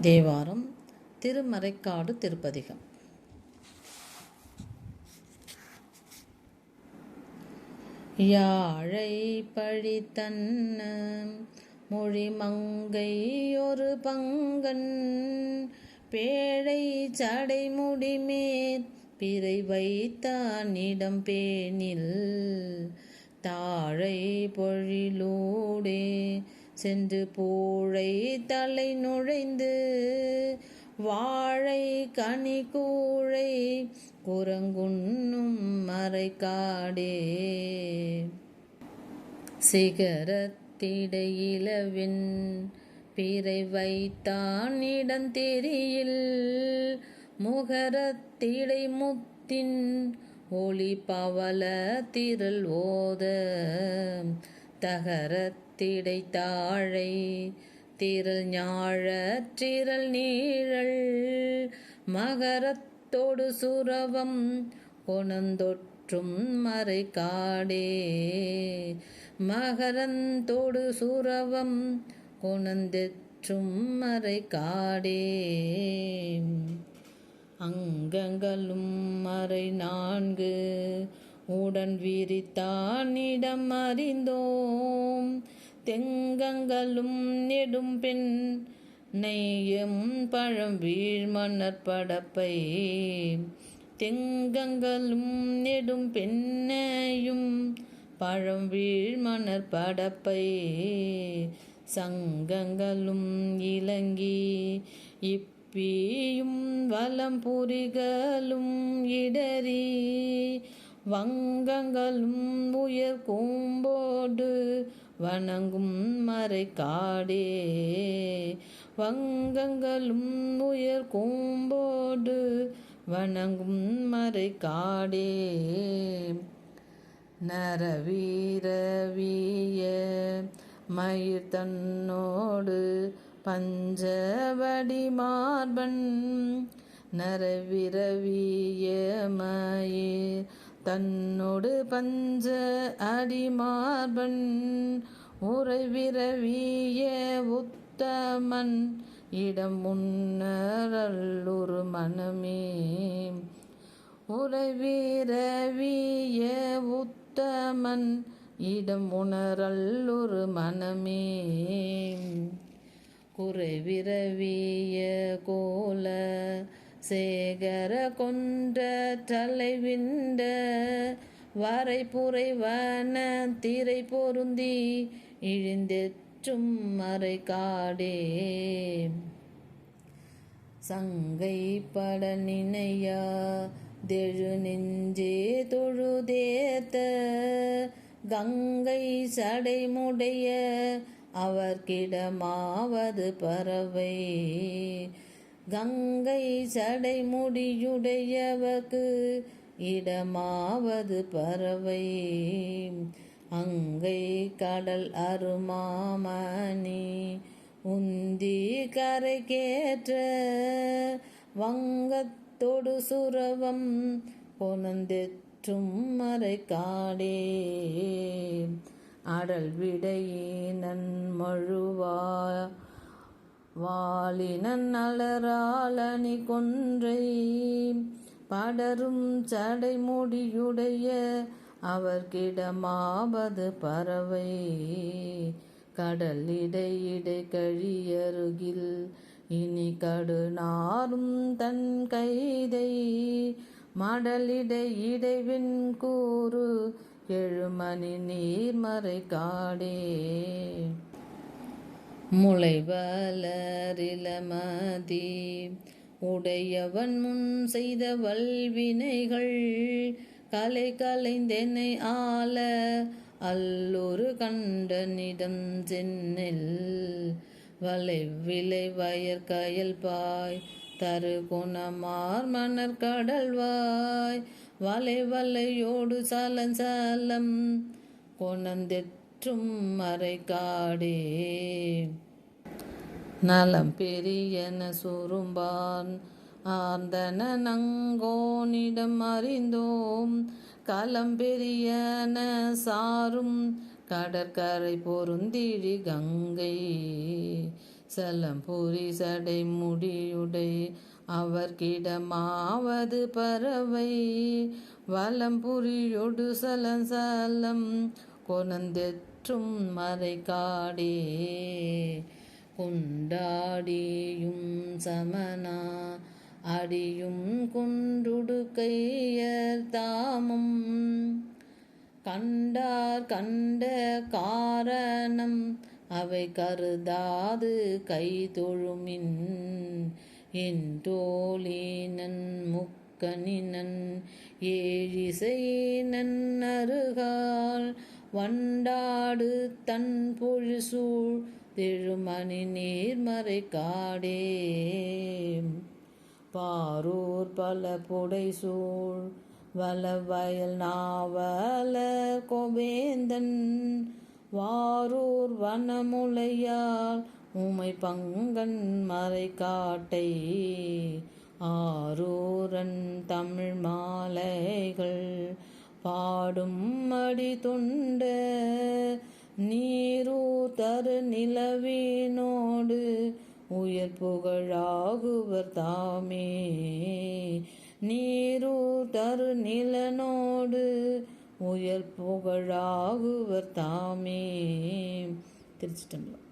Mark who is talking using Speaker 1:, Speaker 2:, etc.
Speaker 1: தேவாரம் திருமறைக்காடு திருப்பதிகம். யாழை பழித்தன்ன மொழிமங்கை ஒரு பங்கன் பேழை சடைமுடிமேற் பிறை வைத்தானிடம் பேணில் தாழை பொழிலூடே சென்று பூழை தலை நுழைந்து வாழை கனி கூழை குரங்குண்ணும் மறைக்காடே. சிகரத்திடையிலவின் பிறை வைத்தான் இடந்தெரியில் முகரத்திடை முத்தின் ஒளி பவல திரள் ஓத தகரத்திடை தாழை திரள் நீழல் மகரத்தோடு சுரவம் கொணந்தொற்றும் மறைக்காடே மகரந்தோடு சுரவம் கொணந்தெற்றும் மறைக்காடே அங்கங்களும் மறை நான்கு உடன் விரித்தானிடம் அறிந்தோம். தெங்கங்களும் நெடும் பெண் நெய்யும் பழம் வீழ்மணற் படப்பை. தெங்கங்களும் நெடும் பெண்ணையும் பழம் வீழ்மணற் படப்பை. சங்கங்களும் இலங்கி இப்பியும் வலம் புரிகளும் இடறி. வங்கங்களும் உயர் கூம்போடு வணங்கும் மறை காடே. வங்கங்களும் உயர் கூம்போடு வணங்கும் மறை காடே. நரவீரவிய மயிர் தன்னோடு பஞ்சவடி மார்பன். நரவிரவிய மயிர் தன்னோடு பஞ்ச அடிமார்பன் உறைவிரவிய உத்தமன் இடம் முன்னரல்லுரு மனமே. உறவிரவிய உத்தமன் இடம் உணரல்லுரு மனமே. குறைவிரவிய கோல சேகர கொன்ற தலைவிண்ட வரை வன திரை பொருந்தி இழிந்தெற்றும் மறை காடே. சங்கை பட நினையா தெழு நெஞ்சே தொழுதேத்த கங்கை சடைமுடைய அவர்கிடமாவது பறவை. கங்கை சடை முடியுடையவக்கு இடமாவது பறவை. அங்கை கடல் அருமாமணி உந்தி கரைக்கேற்ற வங்கத்தொடு சுரவம் பொனந்தெற்றும் மறை காடே அடல் விடையே மழுவா வாலினன் அலராளனி கொன்றை படரும் சடைமுடியுடைய அவர்கிடமாவது பறவை. கடல் இடை இடை கழியருகில் இனி கடுநாரும் தன் கைதை. மடலிடை இடைவின் கூறு எழுமணி நீர்மறை காடே. முளைவலரிலமதி. உடையவன் முன் செய்த வல்வினைகள் கலை கலைந்தெனை ஆள. அல்லொரு கண்டனிடம் சென்னில் வலை விலை வயற் கயல் பாய். தரு குணமார் மணர் கடல்வாய் வலை வலையோடு சலம் சலம் கொணந்தெற்றும் மறைக்காடே நலம் பெரியன சுரும்பான். ஆர்ந்தன நங்கோனிடம் அறிந்தோம். களம் பெரியன சாரும். கடற்கரை பொருந்திழி கங்கை. சலம்புரி சடை முடியுடை. அவர்கிடமாவது பறவை. வலம் புரியோடு சலம் சலம். கொனந்தெத் சலசலம் மறை காடே கொண்டாடியும் சமனா அடியும் குண்டுடுக்கையர் தாமும். கண்டார் கண்ட காரணம் அவை கருதாது கை தொழுமின் என் தோழினன் முக்கணினன் ஏழிசைனன் அருகால் வண்டாடு தன் பொழிசூழ் திருமணி நீர்மறை காடே பாரூர் பல புடைசூழ் வலவயல் நாவல கோவேந்தன். வாரூர் வனமுலையால் உமை பங்கன் மறை காட்டை. ஆரூரன் தமிழ் மாலைகள் பாடும் அடி தொண்ட நீரூர் தரு நிலவினோடு உயர் புகழாகுவர் தாமே. நீரூர் தரு நிலனோடு உயர் புகழாகுவர் தாமே. திருச்சிட்டம்பலம்